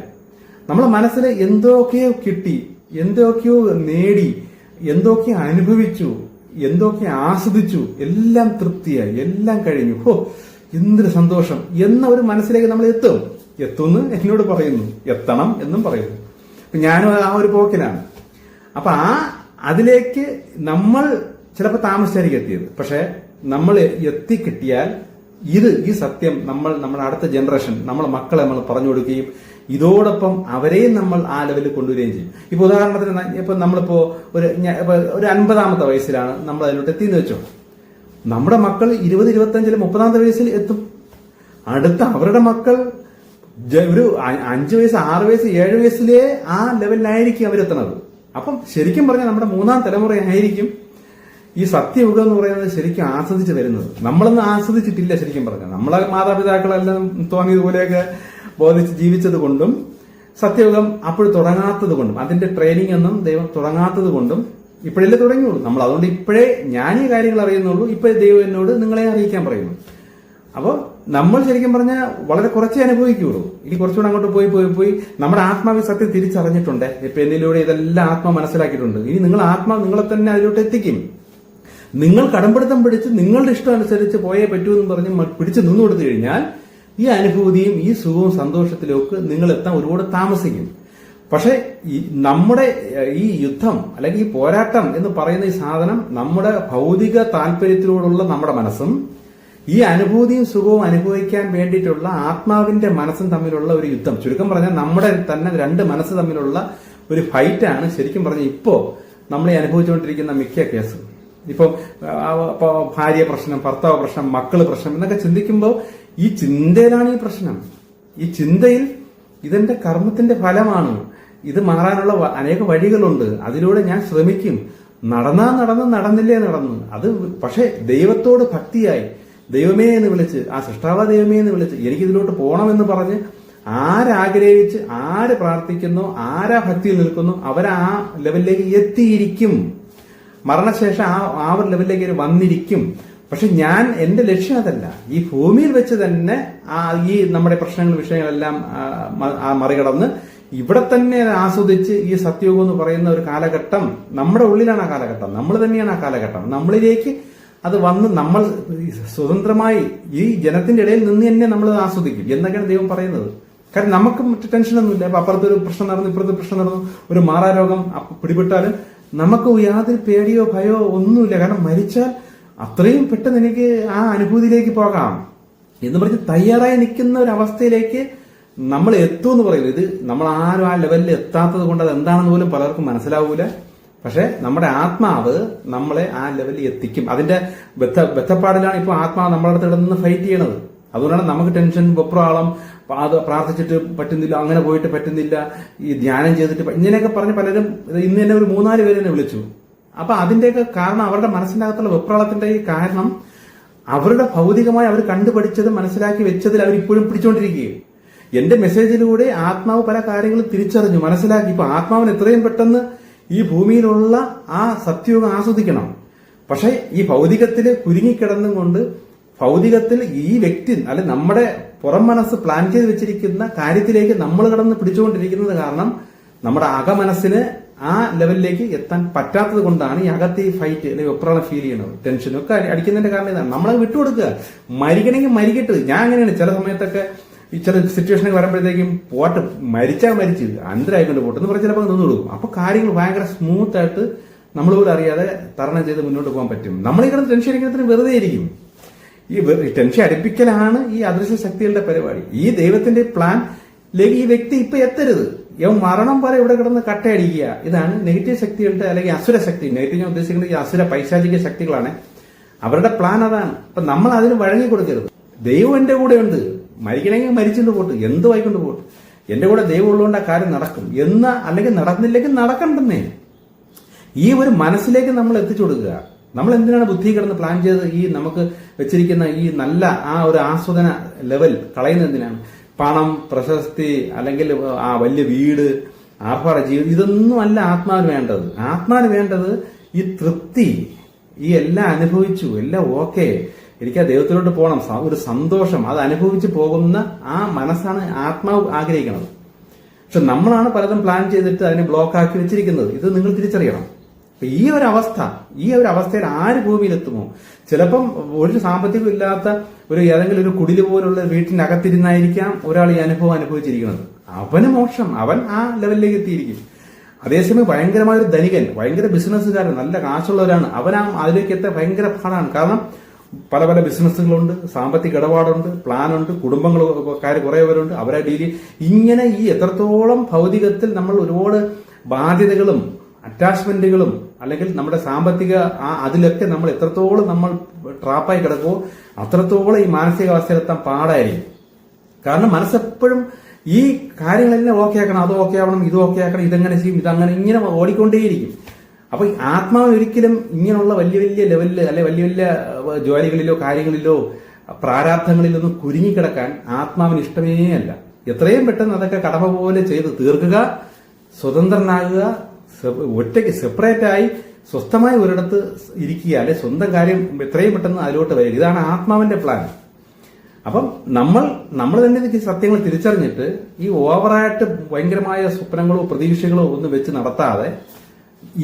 നമ്മളെ മനസ്സിൽ എന്തൊക്കെയോ കിട്ടി എന്തൊക്കെയോ നേടി എന്തൊക്കെയോ അനുഭവിച്ചു എന്തൊക്കെ ആസ്വദിച്ചു എല്ലാം തൃപ്തിയായി എല്ലാം കഴിഞ്ഞു. ഹോ എന്തൊരു സന്തോഷം. എന്ന ഒരു മനസ്സിലേക്ക് നമ്മൾ എത്തും. എത്തുമെന്ന് എന്നോട് പറയുന്നു. എത്തണം എന്നും പറയുന്നു. അപ്പൊ ഞാനും ആ ഒരു പോക്കിലാണ്. അപ്പൊ ആ അതിലേക്ക് നമ്മൾ ചിലപ്പോൾ താമസിച്ചായിരിക്കും എത്തിയത്. പക്ഷെ നമ്മൾ എത്തിക്കിട്ടിയാൽ ഇത് ഈ സത്യം നമ്മൾ നമ്മുടെ അടുത്ത ജനറേഷൻ നമ്മളെ മക്കളെ നമ്മൾ പറഞ്ഞു കൊടുക്കുകയും ഇതോടൊപ്പം അവരെയും നമ്മൾ ആ ലെവലിൽ കൊണ്ടുവരികയും ചെയ്യും. ഇപ്പൊ ഉദാഹരണത്തിന് ഇപ്പൊ നമ്മളിപ്പോ ഒരു ഒരു അൻപതാമത്തെ വയസ്സിലാണ് നമ്മൾ അതിലോട്ട് എത്തിയെന്ന് വെച്ചോ. നമ്മുടെ മക്കൾ ഇരുപത് ഇരുപത്തഞ്ചിൽ മുപ്പതാമത്തെ വയസ്സിൽ എത്തും. അടുത്ത അവരുടെ മക്കൾ ഒരു അഞ്ച് വയസ്സ് ആറ് വയസ്സ് ഏഴ് വയസ്സിലേ ആ ലെവലിലായിരിക്കും അവരെത്തണത് അപ്പം ശരിക്കും പറഞ്ഞാൽ നമ്മുടെ മൂന്നാം തലമുറയായിരിക്കും ഈ സത്യയുഗം എന്ന് പറയുന്നത് ശരിക്കും ആസ്വദിച്ച് വരുന്നത്. നമ്മളൊന്നും ആസ്വദിച്ചിട്ടില്ല ശരിക്കും പറഞ്ഞാൽ. നമ്മളെ മാതാപിതാക്കളെല്ലാം തോന്നിയതുപോലെയൊക്കെ ബോധിച്ച് ജീവിച്ചത് കൊണ്ടും സത്യയുഗം അപ്പോൾ തുടങ്ങാത്തത് കൊണ്ടും അതിന്റെ ട്രെയിനിങ് ഒന്നും ദൈവം തുടങ്ങാത്തത് കൊണ്ടും ഇപ്പോഴല്ലേ തുടങ്ങിയുള്ളൂ. നമ്മൾ അതുകൊണ്ട് ഇപ്പോഴേ ഞാൻ ഈ കാര്യങ്ങൾ അറിയുന്നുള്ളൂ. ഇപ്പോഴേ ദൈവം എന്നോട് നിങ്ങളെ അറിയിക്കാൻ പറയുന്നു. അപ്പോൾ നമ്മൾ ശരിക്കും പറഞ്ഞാൽ വളരെ കുറച്ചേ അനുഭവിക്കുകയുള്ളൂ ഇനി കുറച്ചുകൂടെ അങ്ങോട്ട് പോയി പോയി പോയി നമ്മുടെ ആത്മാവ് സത്യം തിരിച്ചറിഞ്ഞിട്ടുണ്ട്. ഇപ്പൊ എന്നിലൂടെ ഇതെല്ലാം ആത്മാ മനസ്സിലാക്കിയിട്ടുണ്ട്. ഇനി നിങ്ങൾ ആത്മാവ് നിങ്ങളെ തന്നെ അതിലോട്ട് എത്തിക്കും. നിങ്ങൾ കടമ്പിടുത്തം പിടിച്ച് നിങ്ങളുടെ ഇഷ്ടം അനുസരിച്ച് പോയേ പറ്റൂ എന്ന് പറഞ്ഞ് പിടിച്ച് നിന്നു കൊടുത്തു കഴിഞ്ഞാൽ ഈ അനുഭൂതിയും ഈ സുഖവും സന്തോഷത്തിലും ഒക്കെ നിങ്ങൾ എത്താൻ ഒരുപാട് താമസിക്കും. പക്ഷെ ഈ നമ്മുടെ ഈ യുദ്ധം അല്ലെങ്കിൽ ഈ പോരാട്ടം എന്ന് പറയുന്ന ഈ സാധനം നമ്മുടെ ഭൗതിക താല്പര്യത്തിലൂടെയുള്ള നമ്മുടെ മനസ്സും ഈ അനുഭൂതിയും സുഖവും അനുഭവിക്കാൻ വേണ്ടിയിട്ടുള്ള ആത്മാവിന്റെ മനസ്സും തമ്മിലുള്ള ഒരു യുദ്ധം. ചുരുക്കം പറഞ്ഞാൽ നമ്മുടെ തന്നെ രണ്ട് മനസ്സ് തമ്മിലുള്ള ഒരു ഫൈറ്റാണ് ശരിക്കും പറഞ്ഞാൽ ഇപ്പോ നമ്മൾ അനുഭവിച്ചുകൊണ്ടിരിക്കുന്ന മിക്ക കേസും. ഇപ്പൊ ഭാര്യ പ്രശ്നം ഭർത്താവ് പ്രശ്നം മക്കൾ പ്രശ്നം എന്നൊക്കെ ചിന്തിക്കുമ്പോൾ ഈ ചിന്തയിലാണ് ഈ പ്രശ്നം. ഈ ചിന്തയിൽ ഇതെന്റെ കർമ്മത്തിന്റെ ഫലമാണ്. ഇത് മാറാനുള്ള അനേക വഴികളുണ്ട്. അതിലൂടെ ഞാൻ ശ്രമിക്കും. നടന്നാ നടന്ന് നടന്നില്ലേ നടന്നു. അത് പക്ഷേ ദൈവത്തോട് ഭക്തിയായി. ദൈവമേ എന്ന് വിളിച്ച് ആ സൃഷ്ടാവ ദൈവമേ എന്ന് വിളിച്ച് എനിക്ക് ഇതിലോട്ട് പോകണമെന്ന് പറഞ്ഞ് ആരാഗ്രഹിച്ച് ആര് പ്രാർത്ഥിക്കുന്നു ആരാ ഭക്തിയിൽ നിൽക്കുന്നു അവരാ ലെവലിലേക്ക് എത്തിയിരിക്കും. മരണശേഷം ആ ആ ഒരു ലെവലിലേക്ക് വന്നിരിക്കും. പക്ഷെ ഞാൻ എന്റെ ലക്ഷ്യം അതല്ല. ഈ ഭൂമിയിൽ വെച്ച് തന്നെ ആ ഈ നമ്മുടെ പ്രശ്നങ്ങൾ വിഷയങ്ങളെല്ലാം മറികടന്ന് ഇവിടെ തന്നെ ആസ്വദിച്ച് ഈ സത്യയോഗം എന്ന് പറയുന്ന ഒരു കാലഘട്ടം നമ്മുടെ ഉള്ളിലാണ് ആ കാലഘട്ടം. നമ്മൾ തന്നെയാണ് ആ കാലഘട്ടം. നമ്മളിലേക്ക് അത് വന്ന് നമ്മൾ സ്വതന്ത്രമായി ഈ ജനത്തിന്റെ ഇടയിൽ നിന്ന് തന്നെ നമ്മൾ ആസ്വദിക്കും. എന്നൊക്കെയാണ് ദൈവം പറയുന്നത്. കാരണം നമുക്ക് മറ്റു ടെൻഷനൊന്നുമില്ല അപ്പൊ അപ്പുറത്തൊരു പ്രശ്നം നടന്നു ഇപ്പുറത്തെ പ്രശ്നം നടന്നു ഒരു മാറാരോഗം പിടിപെട്ടാലും നമുക്ക് യാതൊരു പേടിയോ ഭയോ ഒന്നുമില്ല. കാരണം മരിച്ചാൽ അത്രയും പെട്ടെന്ന് എനിക്ക് ആ അനുഭൂതിയിലേക്ക് പോകാം എന്ന് പറഞ്ഞ് തയ്യാറായി നിൽക്കുന്ന ഒരു അവസ്ഥയിലേക്ക് നമ്മൾ എത്തും എന്ന് പറയുന്നത്. ഇത് നമ്മൾ ആരും ആ ലെവലിൽ എത്താത്തത് കൊണ്ട് അത് എന്താണെന്ന് പോലും പലർക്കും മനസ്സിലാവൂല. പക്ഷെ നമ്മുടെ ആത്മാവ് നമ്മളെ ആ ലെവലിൽ എത്തിക്കും. അതിന്റെ ബദ്ധ ബദ്ധപ്പാടിലാണ് ഇപ്പോൾ ആത്മാവ് നമ്മുടെ അടുത്ത് നിന്ന് ഫൈറ്റ് ചെയ്യണത്. അതുകൊണ്ടാണ് നമുക്ക് ടെൻഷൻ വെപ്രാളം അത് പ്രാർത്ഥിച്ചിട്ട് പറ്റുന്നില്ല അങ്ങനെ പോയിട്ട് പറ്റുന്നില്ല ഈ ധ്യാനം ചെയ്തിട്ട് ഇങ്ങനെയൊക്കെ പറഞ്ഞ് പലരും ഇന്ന് തന്നെ ഒരു മൂന്നാൽ പേര് എന്നെ വിളിച്ചു. അപ്പൊ അതിന്റെയൊക്കെ കാരണം അവരുടെ മനസ്സിനകത്തുള്ള വെപ്രാളത്തിന്റെ ഈ കാരണം അവരുടെ ഭൗതികമായി അവർ കണ്ടുപഠിച്ചത് മനസ്സിലാക്കി വെച്ചതിൽ അവർ ഇപ്പോഴും പിടിച്ചുകൊണ്ടിരിക്കുകയും എന്റെ മെസ്സേജിലൂടെ ആത്മാവ് പല കാര്യങ്ങളും തിരിച്ചറിഞ്ഞു മനസ്സിലാക്കി. ഇപ്പൊ ആത്മാവിന് എത്രയും പെട്ടെന്ന് ഈ ഭൂമിയിലുള്ള ആ സത്യയോഗം ആസ്വദിക്കണം. പക്ഷെ ഈ ഭൗതികത്തിൽ കുരുങ്ങിക്കിടന്നും കൊണ്ട് ഭൗതികത്തിൽ ഈ വ്യക്തി അല്ലെ നമ്മുടെ പുറം മനസ്സ് പ്ലാൻ ചെയ്ത് വെച്ചിരിക്കുന്ന കാര്യത്തിലേക്ക് നമ്മൾ കിടന്ന് പിടിച്ചുകൊണ്ടിരിക്കുന്നത് കാരണം നമ്മുടെ അകമനസ്സിന് ആ ലെവലിലേക്ക് എത്താൻ പറ്റാത്തത് കൊണ്ടാണ് ഈ അകത്ത് ഈ ഫൈറ്റ് അല്ലെങ്കിൽ വെപ്രാളം ഫീൽ ചെയ്യണത് ടെൻഷനും ഒക്കെ അടി- അടിക്കുന്നതിന്റെ കാരണം ഇതാണ്. നമ്മളെ വിട്ടുകൊടുക്കുക മരിക്കണമെങ്കിൽ മരിക്കട്ടത് ഞാൻ അങ്ങനെയാണ്. ചില സമയത്തൊക്കെ ഈ ചില സിറ്റുവേഷനൊക്കെ വരുമ്പോഴത്തേക്കും പോട്ട്. മരിച്ചാൽ മരിച്ച്. അന്തരായിക്കൊണ്ട് പോട്ടെ എന്ന് പറഞ്ഞ് ചിലപ്പോൾ നിന്ന് കൊടുക്കും അപ്പൊ കാര്യങ്ങൾ ഭയങ്കര സ്മൂത്ത് ആയിട്ട് നമ്മൾ പോലും അറിയാതെ തരണം ചെയ്ത് മുന്നോട്ട് പോകാൻ പറ്റും. നമ്മൾ കിടന്ന് ടെൻഷൻ അടിക്കുന്നതിന് വെറുതെ ആയിരിക്കും ഈ ടെൻഷൻ അടുപ്പിക്കലാണ് ഈ അദൃശ്യ ശക്തികളുടെ പരിപാടി. ഈ ദൈവത്തിന്റെ പ്ലാനിലേക്ക് ഈ വ്യക്തി ഇപ്പൊ എത്തരുത്. ഇവൻ മരണം വരെ ഇവിടെ കിടന്ന് കട്ടയടിക്കുക. ഇതാണ് നെഗറ്റീവ് ശക്തികളുടെ അല്ലെങ്കിൽ അസുര ശക്തി. നെഗറ്റീവ് ഞാൻ ഉദ്ദേശിക്കുന്നത് ഈ അസുര പൈശാചിക ശക്തികളാണ്. അവരുടെ പ്ലാൻ അതാണ്. അപ്പൊ നമ്മൾ അതിന് വഴങ്ങി കൊടുക്കരുത്. ദൈവം എന്റെ കൂടെ ഉണ്ട്. മരിക്കണമെങ്കിൽ മരിച്ചുകൊണ്ട് പോട്ട്. എന്ത് വായിക്കൊണ്ട് പോട്ട്? എന്റെ കൂടെ ദൈവം ഉള്ളതുകൊണ്ട് ആ കാര്യം നടക്കും. എന്ന് അല്ലെങ്കിൽ നടന്നില്ലെങ്കിൽ നടക്കണ്ടെന്നേ. ഈ ഒരു മനസ്സിലേക്ക് നമ്മൾ എത്തിച്ചു കൊടുക്കുക. നമ്മൾ എന്തിനാണ് ബുദ്ധി കിടന്ന് പ്ലാൻ ചെയ്ത് ഈ നമുക്ക് വെച്ചിരിക്കുന്ന ഈ നല്ല ആ ഒരു ആസ്വദന ലെവൽ കളയുന്ന എന്തിനാണ്? പണം പ്രശസ്തി അല്ലെങ്കിൽ ആ വലിയ വീട് ആർഭാട ജീവിതം ഇതൊന്നും അല്ല ആത്മാവിന് വേണ്ടത്. ആത്മാവിന് വേണ്ടത് ഈ തൃപ്തി ഈ എല്ലാം അനുഭവിച്ചു എല്ലാം ഓക്കെ. എനിക്ക് ആ ദൈവത്തിലോട്ട് പോകണം. ഒരു സന്തോഷം. അത് അനുഭവിച്ച് പോകുന്ന ആ മനസ്സാണ് ആത്മാവ് ആഗ്രഹിക്കുന്നത് പക്ഷെ നമ്മളാണ് പലതും പ്ലാൻ ചെയ്തിട്ട് അതിനെ ബ്ലോക്ക് ആക്കി വെച്ചിരിക്കുന്നത്. ഇത് നിങ്ങൾ തിരിച്ചറിയണം. ഈ ഒരു അവസ്ഥ ഈ ഒരു അവസ്ഥയിൽ ആര് ഭൂമിയിലെത്തുമോ? ചിലപ്പം ഒരു സാമ്പത്തികം ഇല്ലാത്ത ഒരു ഏതെങ്കിലും ഒരു കുടിൽ പോലുള്ള വീട്ടിനകത്തിരുന്നായിരിക്കാം ഒരാൾ ഈ അനുഭവം അനുഭവിച്ചിരിക്കുന്നത്. അവന് മോക്ഷം അവൻ ആ ലെവലിലേക്ക് എത്തിയിരിക്കും. അതേസമയം ഭയങ്കരമായ ഒരു ധനികൻ ഭയങ്കര ബിസിനസ്സുകാരൻ നല്ല കാശുള്ളവരാണ്. അവനാ അതിലേക്ക് എത്താൻ ഭയങ്കര പാടാണ്. കാരണം പല പല ബിസിനസ്സുകളുണ്ട് സാമ്പത്തിക ഇടപാടുണ്ട് പ്ലാനുണ്ട് കുടുംബങ്ങൾ കാര്യം പേരുണ്ട്. അവരെ ഡീൽ ഇങ്ങനെ ഈ എത്രത്തോളം ഭൗതികത്തിൽ നമ്മൾ ഒരുപാട് ബാധ്യതകളും അറ്റാച്ച്മെന്റുകളും അല്ലെങ്കിൽ നമ്മുടെ സാമ്പത്തിക ആ അതിലൊക്കെ നമ്മൾ എത്രത്തോളം നമ്മൾ ട്രാപ്പായി കിടക്കുമോ അത്രത്തോളം ഈ മാനസികാവസ്ഥയിലെത്താൻ പാടായിരിക്കും. കാരണം മനസ്സെപ്പോഴും ഈ കാര്യങ്ങളെല്ലാം ഓക്കെ ആക്കണം അത് ഓക്കെ ആവണം ഇത് ഓക്കെ ആക്കണം ഇതെങ്ങനെ ചെയ്യും ഇതങ്ങനെ ഇങ്ങനെ ഓടിക്കൊണ്ടേയിരിക്കും. അപ്പൊ ആത്മാവ് ഒരിക്കലും ഇങ്ങനെയുള്ള വലിയ വലിയ ലെവലിൽ അല്ലെ വലിയ വലിയ ജോലികളിലോ കാര്യങ്ങളിലോ പ്രാരാബ്ധങ്ങളിലൊന്നും കുരുങ്ങിക്കിടക്കാൻ ആത്മാവിന് ഇഷ്ടമേ അല്ല. എത്രയും പെട്ടെന്ന് അതൊക്കെ കടമ പോലെ ചെയ്ത് തീർക്കുക സ്വതന്ത്രനാകുക ഒറ്റയ്ക്ക് സെപ്പറേറ്റ് ആയി സ്വസ്ഥമായി ഒരിടത്ത് ഇരിക്കുക അല്ലെ സ്വന്തം കാര്യം എത്രയും പെട്ടെന്ന് അതിലോട്ട് വരിക. ഇതാണ് ആത്മാവിന്റെ പ്ലാൻ അപ്പം നമ്മൾ നമ്മൾ തന്നെ ഇതിന്റെ സത്യങ്ങൾ തിരിച്ചറിഞ്ഞിട്ട് ഈ ഓവറായിട്ട് ഭയങ്കരമായ സ്വപ്നങ്ങളോ പ്രതീക്ഷകളോ ഒന്നും വെച്ച് നടത്താതെ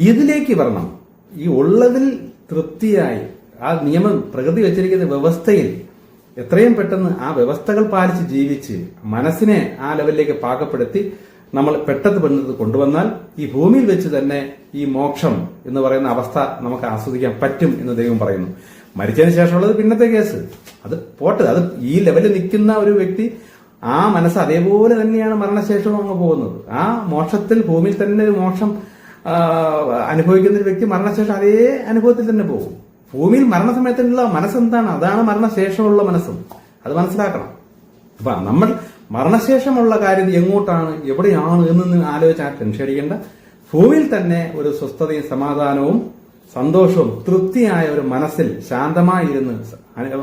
ഇതിലേക്ക് വരണം. ഈ ഉള്ളതിൽ തൃപ്തിയായി ആ നിയമം പ്രകൃതി വെച്ചിരിക്കുന്ന വ്യവസ്ഥയിൽ എത്രയും പെട്ടെന്ന് ആ വ്യവസ്ഥകൾ പാലിച്ച് ജീവിച്ച് മനസ്സിനെ ആ ലെവലിലേക്ക് പാകപ്പെടുത്തി നമ്മൾ പെട്ടെന്ന് പെട്ടെന്ന് കൊണ്ടുവന്നാൽ ഈ ഭൂമിയിൽ വെച്ച് തന്നെ ഈ മോക്ഷം എന്ന് പറയുന്ന അവസ്ഥ നമുക്ക് ആസ്വദിക്കാൻ പറ്റും എന്ന് ദൈവം പറയുന്നു. മരിച്ചതിന് ശേഷമുള്ളത് പിന്നത്തെ കേസ്. അത് പോട്ട് അത് ഈ ലെവലിൽ നിൽക്കുന്ന ഒരു വ്യക്തി ആ മനസ്സ് അതേപോലെ തന്നെയാണ് മരണശേഷവും അങ്ങ് പോകുന്നത്. ആ മോക്ഷത്തിൽ ഭൂമിയിൽ തന്നെ മോക്ഷം അനുഭവിക്കുന്ന ഒരു വ്യക്തി മരണശേഷം അതേ അനുഭവത്തിൽ തന്നെ പോകും. ഭൂമിയിൽ മരണസമയത്തുള്ള മനസ്സെന്താണ് അതാണ് മരണശേഷമുള്ള മനസ്സും. അത് മനസ്സിലാക്കണം. അപ്പൊ നമ്മൾ മരണശേഷമുള്ള കാര്യം എങ്ങോട്ടാണ്? എവിടെയാണ് എന്ന് ആലോചിച്ച് ആ ടെൻഷൻ അടിക്കേണ്ട. ഭൂമിയിൽ തന്നെ ഒരു സ്വസ്ഥതയും സമാധാനവും സന്തോഷവും തൃപ്തിയായ ഒരു മനസ്സിൽ ശാന്തമായിരുന്ന്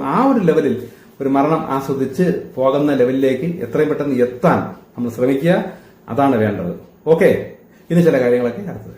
ആ ഒരു ലെവലിൽ ഒരു മരണം ആസ്വദിച്ച് പോകുന്ന ലെവലിലേക്ക് എത്രയും പെട്ടെന്ന് എത്താൻ നമ്മൾ ശ്രമിക്കുക. അതാണ് വേണ്ടത്. ഓക്കെ ഇനി ചില കാര്യങ്ങളൊക്കെ അടുത്തത്.